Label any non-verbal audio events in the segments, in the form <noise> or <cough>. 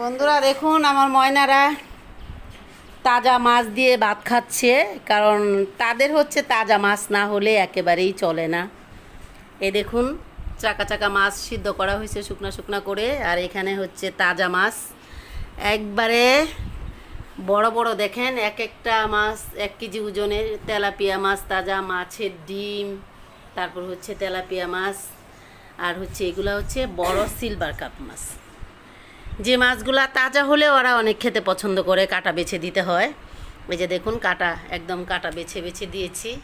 বন্ধুরা দেখুন আমার ময়নারা তাজা মাছ দিয়ে ভাত খাচ্ছে, কারণ তাদের হচ্ছে তাজা মাছ না হলে একেবারেই চলে না। এ দেখুন, চাকা চাকা মাছ সিদ্ধ করা হয়েছে শুকনা শুকনা করে, আর এখানে হচ্ছে তাজা মাছ। একবারে বড় বড় দেখেন, এক একটা মাছ, এক কেজি ওজনের তেলাপিয়া মাছ, তাজা মাছের ডিম, তারপর হচ্ছে তেলাপিয়া মাছ, আর হচ্ছে এগুলো হচ্ছে বড় সিলভার কাপ মাছ। যে মাছগুলা তাজা হলে ওরা অনেক খেতে পছন্দ করে, কাটা বেছে দিতে হয়। এই যে দেখুন, কাটা, একদম কাটা বেছে বেছে দিয়েছি।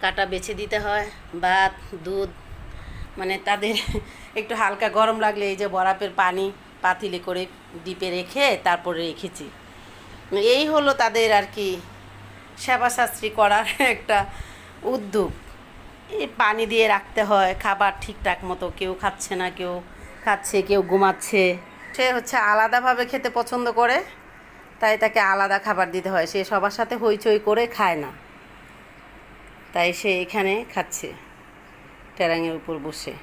কাটা বেছে দিতে হয়, ভাত, দুধ মানে তাদের <laughs> একটু হালকা গরম লাগলে এই যে বরফের পানি পাতিলে করে ডিপে রেখে তারপরে রেখেছি। এই হলো তাদের আর কি সেবা শাস্ত্রী করার <laughs> একটা উদ্যোগ। এই পানি দিয়ে রাখতে হয়, খাবার ঠিকঠাক মতো কেউ খাচ্ছে না, কেউ খাচ্ছে, কেউ ঘুমাচ্ছে। সে হচ্ছে আলাদাভাবে খেতে পছন্দ করে, তাই তাকে আলাদা খাবার দিতে হয়। সে সবার সাথে হইচই করে খায় না। তাই সে এখানে খাচ্ছে, ট্যারাঙের উপর বসে।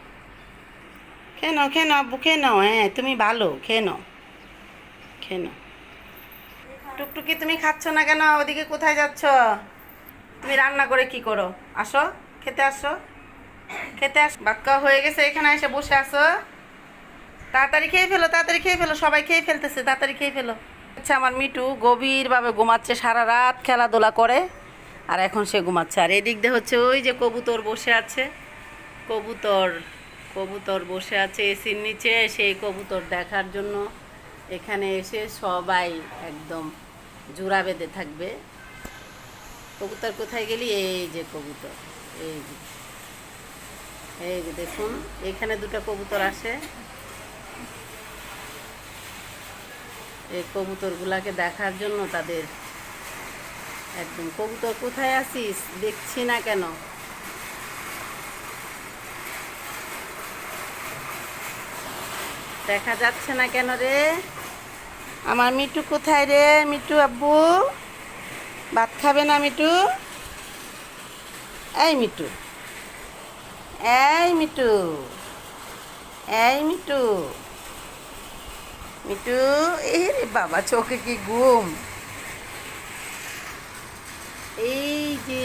খেয়ে নাও খেয়ে নাও খেয়ে নাও হ্যাঁ তুমি ভালো, খেয়ে নাও খেয়ে নাও। টুকটুকি তুমি খাচ্ছ না কেন? ওদিকে কোথায় যাচ্ছ? তুমি রান্না করে কি করো? আসো, খেতে আসো। খেতে আস খাওয়া হয়ে গেছে, এখানে এসে বসে আসো তাড়াতাড়ি খেয়ে ফেলো, তাড়াতাড়ি খেয়ে ফেলো, সবাই খেয়ে ফেলতেছে, তাড়াতাড়ি খেয়ে ফেলো। আচ্ছা আমার মিটু গভীরভাবে ঘুমাচ্ছে, সারা রাত খেলাধুলা করে, আর এখন সে ঘুমাচ্ছে। আর এদিক দিয়ে হচ্ছে ওই যে কবুতর বসে আছে, কবুতর কবুতর বসে আছে এসির নিচে, সেই কবুতর দেখার জন্য এখানে এসে সবাই একদম জোড়া বেঁধে থাকবে। কবুতর কোথায় গেলি? এই যে কবুতর, এই যে এই যে দেখুন, এখানে দুটো কবুতর আসে এই কবুতরগুলাকে দেখার জন্য তাদের। একদম, কবুতর, কোথায় আছিস? দেখছি না কেন? দেখা যাচ্ছে না কেন রে? আমার মিটু কোথায় রে মিটু আব্বু? ভাত খাবে না মিটু এই মিটু এই মিটু এই মিটু মিটু এই রে বাবা, চোখে কি ঘুম? এই যে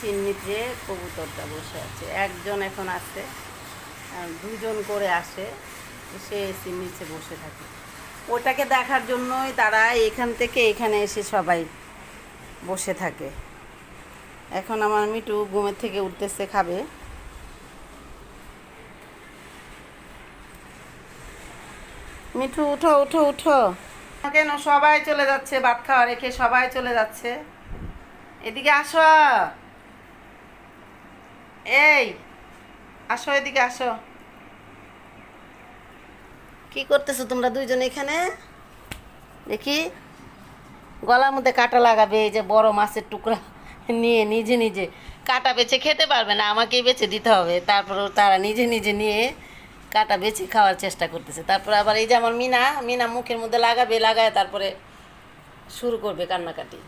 চিন্নিতে কবুতরটা বসে আছে, একজন এখন আছে দুজন করে আসে, এসে এসির নিচে বসে থাকে। ওটাকে দেখার জন্যই তারা এখান থেকে এখানে এসে সবাই বসে থাকে। এখন আমার মিটু ঘুমের থেকে উঠতেছে, খাবে। মিঠু উঠো উঠো উঠো। কেন? সবাই চলে যাচ্ছে ভাত খাওয়া রেখে সবাই চলে যাচ্ছে। এদিকে আসো। এই আসো এদিকে আসো। কি করতেছো তোমরা দুইজন এখানে? দেখি। গলার মধ্যে কাটা লাগাবে এই যে বড় মাছের টুকরা নিয়ে নিজে নিজে। কাটা বেছে খেতে পারবে না আমাকেই বেছে দিতে হবে। তারপর তারা নিজে নিজে নিয়ে কাটা বেছে খাওয়ার চেষ্টা করতেছে। তারপর আবার এই যে আমার মিনা মিনা মুখের মধ্যে লাগাবে, লাগায় তারপরে শুরু করবে কান্নাকাটি।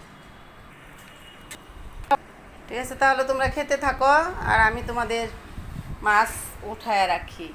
ঠিক আছে, তাহলে তোমরা খেতে থাকো, আর আমি তোমাদের মাছ উঠায় রাখি।